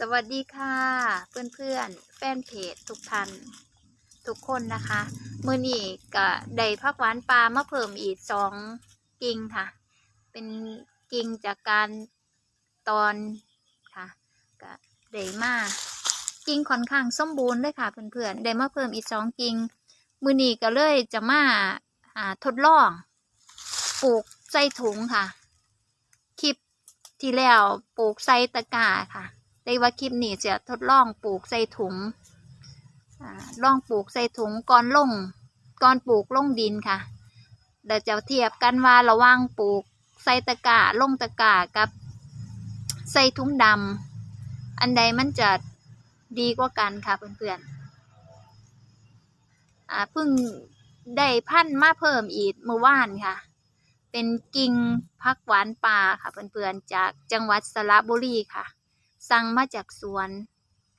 สวัสดีค่ะ เพื่อนๆ แฟนเพจทุกท่านทุกคนนะคะ มือนี้ก็ได้พักหวานปลามาเพิ่มอีกสองกิ่งค่ะ เป็นกิ่งจากการตอนค่ะก็ได้มากิ่งค่อนข้างสมบูรณ์เลยค่ะ เพื่อนๆได้มาเพิ่มอีกสองกิ่งมือนี้ก็เลยจะมาอ่าทดลองปลูกใส่ถุงค่ะ คลิปที่แล้วปลูกใส่ตะกร้าค่ะ ได้ว่าคลิปนี้จะทดลองปลูกใส่ถุงอ่าลองปลูกใส่ถุงก่อนลงก่อนปลูกลงดินค่ะเดี๋ยวจะเทียบกันว่าระว่างปลูกใส่ตะกร้าลงตะกร้ากับใส่ถุงดำอันใดมันจะดีกว่ากันค่ะเพื่อนๆอ่าเพิ่งได้พันธุ์มาเพิ่มอีกเมื่อวานค่ะ เป็นกิ่งพักหวานป่าค่ะเพื่อนๆจากจังหวัดสระบุรีค่ะ สั่งมาจากสวน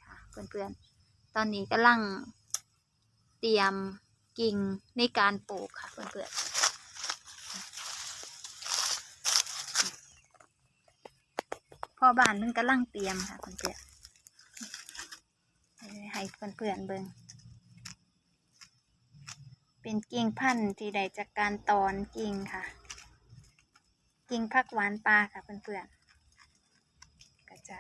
ค่ะเพื่อนๆ ตอนนี้กำลังเตรียมกิ่งในการปลูกค่ะเพื่อนๆพ่อบ้านมันกำลังเตรียมค่ะเพื่อนๆให้เพื่อนๆเบิ่งเป็นกิ่งพันธุ์ที่ได้จากการตอนกิ่งค่ะ กิ่งพักหวานปลาค่ะเพื่อนๆก็จะ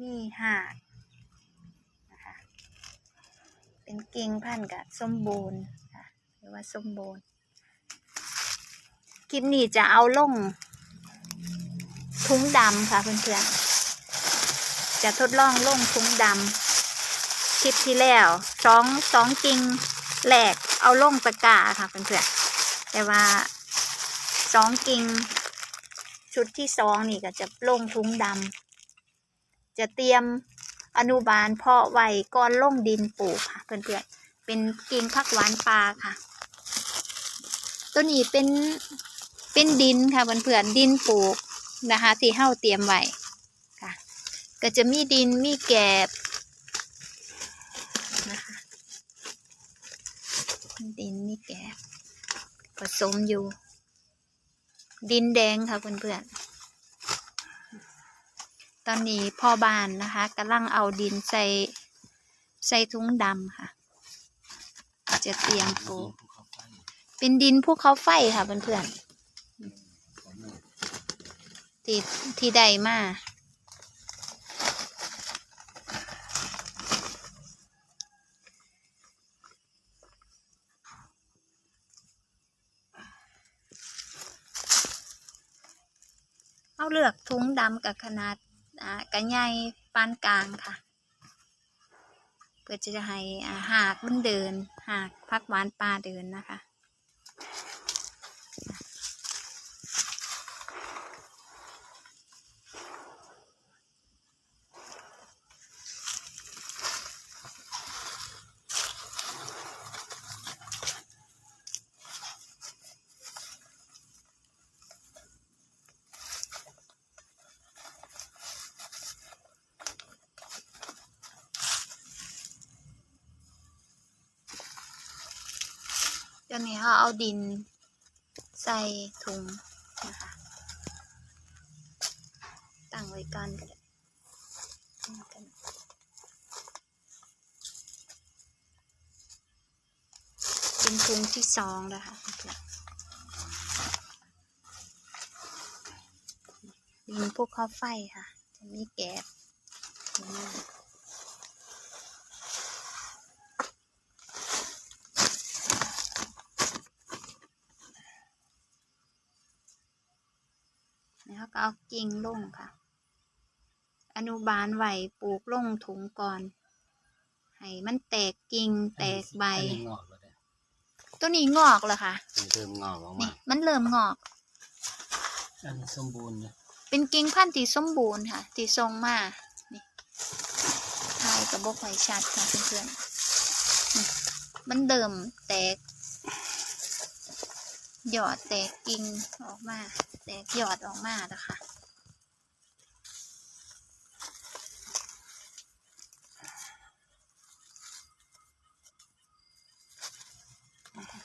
มีหากนะคะเป็นกิ่งพันธุ์กับส้มบูรณ์ค่ะหรือว่าส้มบูรณ์คลิปนี้จะเอาลงทุ้งดำค่ะเพื่อนๆ จะทดลองลงทุ้งดำคลิปที่แล้วสองสองกิ่งแหลกเอาลงตะกร้าค่ะเพื่อนๆ แต่ว่าสองกิ่งชุดที่สองนี่ก็จะลงทุ้งดำ จะเตรียมอนุบาลเพาะไว้ก่อนลงดินปลูกค่ะ เพื่อนๆ เป็นกิ่งผักหวานปลาค่ะ ตัวนี้เป็นเป็นดินค่ะเพื่อนๆ ดินปลูกนะคะที่เฮาเตรียมไว้ค่ะ ก็จะมีดินมีแกบนะคะดินมีแกบผสมอยู่ ดินแดงค่ะเพื่อนๆ ตอนนี้พ่อบ้านนะคะกำลังเอาดินใส่ใส่ถุงดำค่ะ จะเตรียมปลูกเป็นดินภูเขาไฟค่ะเพื่อนๆที่ที่ใดมาเอาเลือกถุงดำกับขนาด อ่ากระใหญ่ปานกลางค่ะ เพื่อจะให้หากมันเดิน หากพักหวานปลาเดินนะคะ เดี๋ยวนี้เขาเอาดินใส่ถุงนะคะ ตั้งไว้ก่อนก็ได้เป็นถุงที่สองแล้วค่ะดินพวกข้าวไฟค่ะ จะมีแกบ นี่แล้วก็เอากิ่งลงค่ะ อนุบาลไหวปลูกลงถุงก่อน ให้มันแตกกิ่งแตกใบ อันนี้งอกแล้วเนี่ยตัวนี้งอกแล้วค่ะมันเริ่มงอกออกนี่มามันเริ่มงอก อันนี้สมบูรณ์เนี่ยเป็นกิ่งพันธุ์ที่สมบูรณ์ค่ะที่ทรงมานี่ทายกับบกไฟชัดค่ะเพื่อนๆนี่มันเดิมแตก หยอดแตกกิ่งออกมาแตกหยอดออกมาแล้วค่ะนะคะ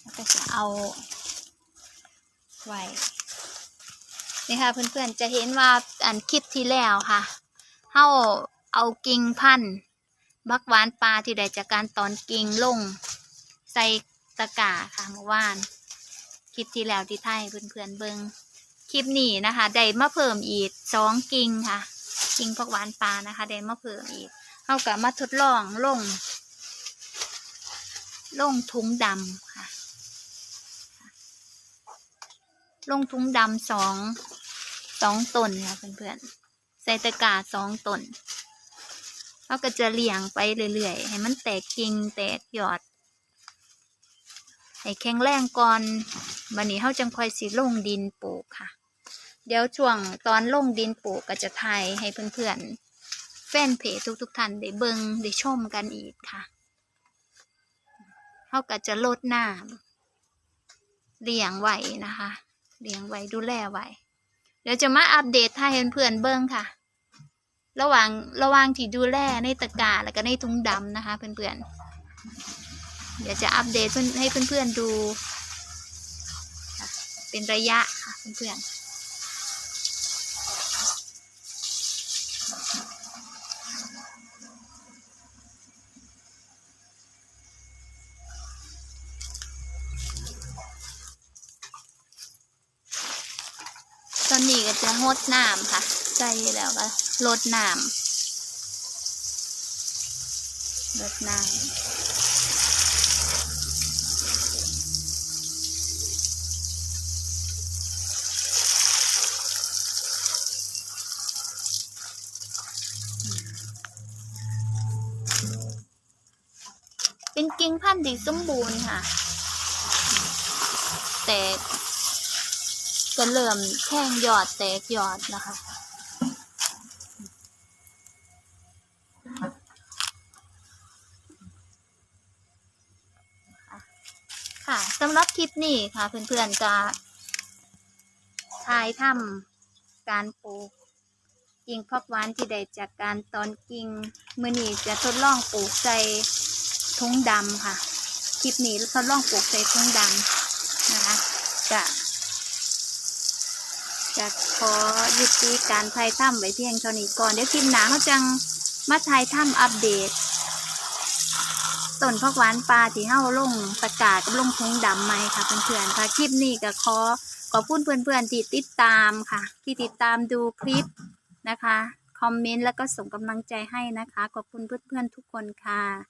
แล้วก็จะเอาไว้นี่ค่ะเพื่อนๆจะเห็นว่าอันคลิปที่แล้วค่ะเฮาเอากิ่งพันธุ์บักหวานปลาที่ได้จากการตอนกิ่งลง ใส่ตะกาค่ะเมื่อวาน คลิปที่แล้วที่ไทยเพื่อนๆเบิงคลิปนี้นะคะได้มาเพิ่มอีกสองกิ่งค่ะ กิ่งผักหวานปลานะคะได้มาเพิ่มอีกเขากับมาทดลองลงลงถุงดำค่ะ ลงถุงดำสองสองตนค่ะเพื่อนๆใส่ตะกาสองตนเขาก็จะเลี้ยงไปเรื่อยๆ ให้มันแตกกิ่งแตกยอด ให้แข็งแรงก่อนวันนี้เขาจังค่อยสิลงดินปลูกค่ะ เดี๋ยวช่วงตอนลงดินปลูกก็จะถ่ายให้เพื่อนๆแฟนเพจทุกๆท่านได้เบิงได้ชมกันอีกค่ะเขาก็จะลดน้ำเลี้ยงไว้นะคะเลี้ยงไว้ดูแลไว้เดี๋ยวจะมาอัปเดตให้เพื่อนๆเบิ้งค่ะ ระหว่างระหว่างที่ดูแลในตะกร้าแล้วก็ในถุงดำนะคะเพื่อนๆ เดี๋ยวจะอัปเดตเพื่อนให้เพื่อนๆดู เป็นระยะค่ะเพื่อนๆตอนนี้ก็จะงดน้ำค่ะใจแล้วก็ลดน้ำลดน้ำ งพันธุ์ที่สมบูรณ์ค่ะ แต่ก็เริ่มแข้งยอดแตกยอดนะคะค่ะสำหรับคลิปนี้ค่ะ เพื่อนๆจะถ่ายทำการปลูกกิ่งพักหวานที่ได้จากการตอนกิ่งมือนี้จะทดลองปลูกใส่ ทุงดำค่ะ คลิปนี้ทดลองปลูกใส่ทุงดำนะคะ จะจะขอยุติการถ่ายถ้ำไว้เพียงเท่านี้ก่อนเดี๋ยวคลิปหนาเขาจังมาถ่ายถ้ำอัปเดตต้นพักหวานปลาที่เฮาลงประกาศกับลงทุงดำไหมค่ะเพื่อนๆค่ะคลิปนี้ก็ขอขอบคุณเพื่อนๆที่ติดตามค่ะ ที่ติดตามดูคลิปนะคะ คอมเมนต์แล้วก็ส่งกำลังใจให้นะคะ ขอบคุณเพื่อนๆทุกคนค่ะ